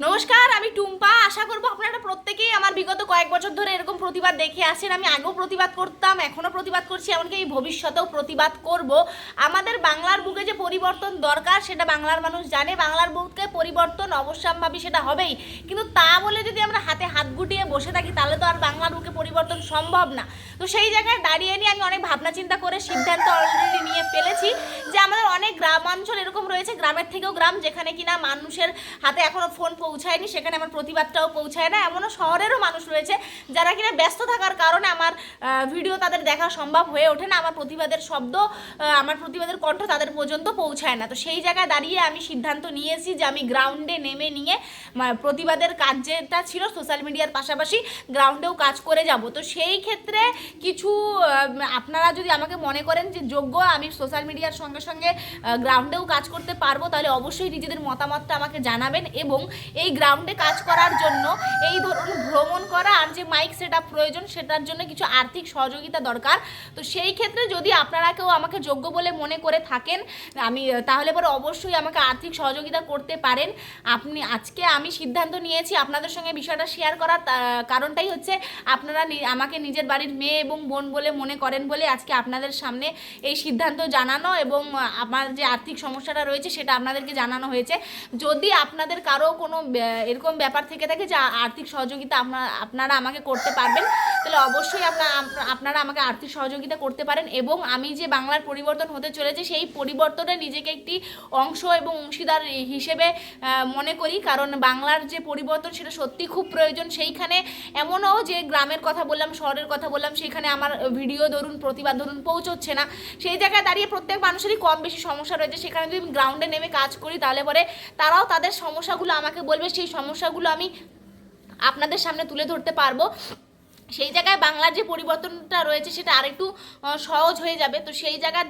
নমস্কার, আমি টুম্পা। আশা করব আপনারা প্রত্যেকেই আমার বিগত কয়েক বছর ধরে এরকম প্রতিবাদ দেখে আসেন আমি আগেও প্রতিবাদ করতাম, এখনও প্রতিবাদ করছি, এমনকি এই ভবিষ্যতেও প্রতিবাদ করব। আমাদের বাংলার বুকে যে পরিবর্তন দরকার, সেটা বাংলার মানুষ জানে। বাংলার বুকে পরিবর্তন অবশ্যম্ভাবী সেটা হবেই। কিন্তু তা বলে যদি আমরা হাতে হাত গুটিয়ে বসে থাকি, তাহলে তো আর বাংলার বুকে পরিবর্তন সম্ভব না। তো সেই জায়গায় দাঁড়িয়ে নিয়ে আমি অনেক ভাবনা চিন্তা করে সিদ্ধান্ত অলরেডি নিয়ে ফেলেছি যে আমাদের অনেক গ্রামাঞ্চল এরকম রয়েছে, গ্রামের থেকেও গ্রাম যেখানে কিনা মানুষের হাতে এখনও ফোন পৌঁছায়নি, সেখানে আমার প্রতিবাদটাও পৌঁছায় না। এমনও শহরেরও মানুষ রয়েছে যারা কিনা ব্যস্ত থাকার কারণে আমার ভিডিও তাদের দেখা সম্ভব হয়ে ওঠে না। আমার প্রতিবাদের শব্দ আমার প্রতিবাদের কণ্ঠ তাদের পর্যন্ত পৌঁছায় না। তো সেই জায়গায় দাঁড়িয়ে আমি সিদ্ধান্ত নিয়েছি যে আমি গ্রাউন্ডে নেমে নিয়ে প্রতিবাদের কাজ যেটা ছিল সোশ্যাল মিডিয়ার পাশাপাশি গ্রাউন্ডেও কাজ করে যাব। তো সেই ক্ষেত্রে কিছু আপনারা যদি আমাকে মনে করেন যে যোগ্য, আমি সোশ্যাল মিডিয়ার সঙ্গে সঙ্গে গ্রাউন্ডেও কাজ করতে পারব, তাহলে অবশ্যই নিজেদের মতামতটা আমাকে জানাবেন এবং এই গ্রাউন্ডে কাজ করার জন্য এই ধরুন ভ্রমণ করা আর যে মাইক সেট প্রয়োজন সেটার জন্য কিছু আর্থিক সহযোগিতা দরকার। তো সেই ক্ষেত্রে যদি আপনারা কেউ আমাকে যোগ্য বলে মনে করে থাকেন, আমি, তাহলে পরে অবশ্যই আমাকে আর্থিক সহযোগিতা করতে পারেন। আপনি, আজকে আমি সিদ্ধান্ত নিয়েছি আপনাদের সঙ্গে বিষয়টা শেয়ার করার কারণটাই হচ্ছে আপনারা আমাকে নিজের বাড়ির মেয়ে এবং বোন বলে মনে করেন বলে আজকে আপনাদের সামনে এই সিদ্ধান্ত জানানো এবং আমার যে আর্থিক সমস্যাটা রয়েছে, সেটা আপনাদেরকে জানানো হয়েছে। যদি আপনাদের কারও কোনো এরকম ব্যাপার থেকে থাকে যে আর্থিক সহযোগিতা আপনারা আপনারা আমাকে করতে পারবেন, তাহলে অবশ্যই আপনারা আপনারা আমাকে আর্থিক সহযোগিতা করতে পারেন এবং আমি যে বাংলার পরিবর্তন হতে চলেছে, সেই পরিবর্তনে নিজেকে একটি অংশ এবং অংশীদার হিসেবে মনে করি। কারণ বাংলার যে পরিবর্তন, সেটা সত্যি খুব প্রয়োজন। সেইখানে এমনও যে গ্রামের কথা বললাম, শহরের কথা বললাম, সেখানে আমার ভিডিও ধরুন, প্রতিবাদ ধরুন, পৌঁছচ্ছে না। সেই জায়গায় দাঁড়িয়ে প্রত্যেক মানুষেরই কম বেশি সমস্যা রয়েছে। সেখানে যদি আমি গ্রাউন্ডে নেমে কাজ করি, তাহলে পরে তারাও তাদের সমস্যাগুলো আমাকে বলবে, সেই সমস্যাগুলো আমি আপনাদের সামনে তুলে ধরতে পারব। সেই জায়গায় বাংলার যে পরিবর্তনটা রয়েছে সেটা আরেকটু সহজ হয়ে যাবে। তো সেই জায়গার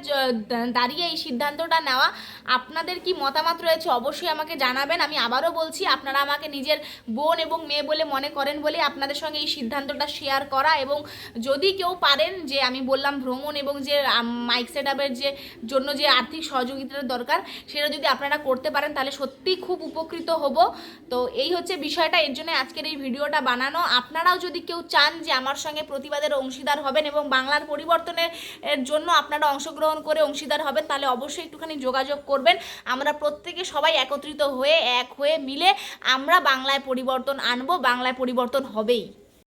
দাঁড়িয়ে এই সিদ্ধান্তটা নেওয়া, আপনাদের কি মতামত রয়েছে অবশ্যই আমাকে জানাবেন। আমি আবারও বলছি, আপনারা আমাকে নিজের বোন এবং মেয়ে বলে মনে করেন বলে আপনাদের সঙ্গে এই সিদ্ধান্তটা শেয়ার করা এবং যদি কেউ পারেন যে, আমি বললাম ভ্রমণ এবং যে মাইক সেট আপের যে, জন্য যে আর্থিক সহযোগিতার দরকার, সেটা যদি আপনারা করতে পারেন, তাহলে সত্যি খুব উপকৃত হব। তো এই হচ্ছে বিষয়টা, এর জন্য আজকের এই ভিডিওটা বানানো। আপনারাও যদি কেউ চান যে আমার সঙ্গে প্রতিবাদের অংশীদার হবেন এবং বাংলার পরিবর্তনের জন্য আপনারা অংশগ্রহণ করে অংশীদার হবেন, তাহলে অবশ্যই একটুখানি যোগাযোগ করবেন। আমরা প্রত্যেকে সবাই একত্রিত হয়ে, এক হয়ে মিলে আমরা বাংলায় পরিবর্তন আনব, বাংলায় পরিবর্তন হবেই।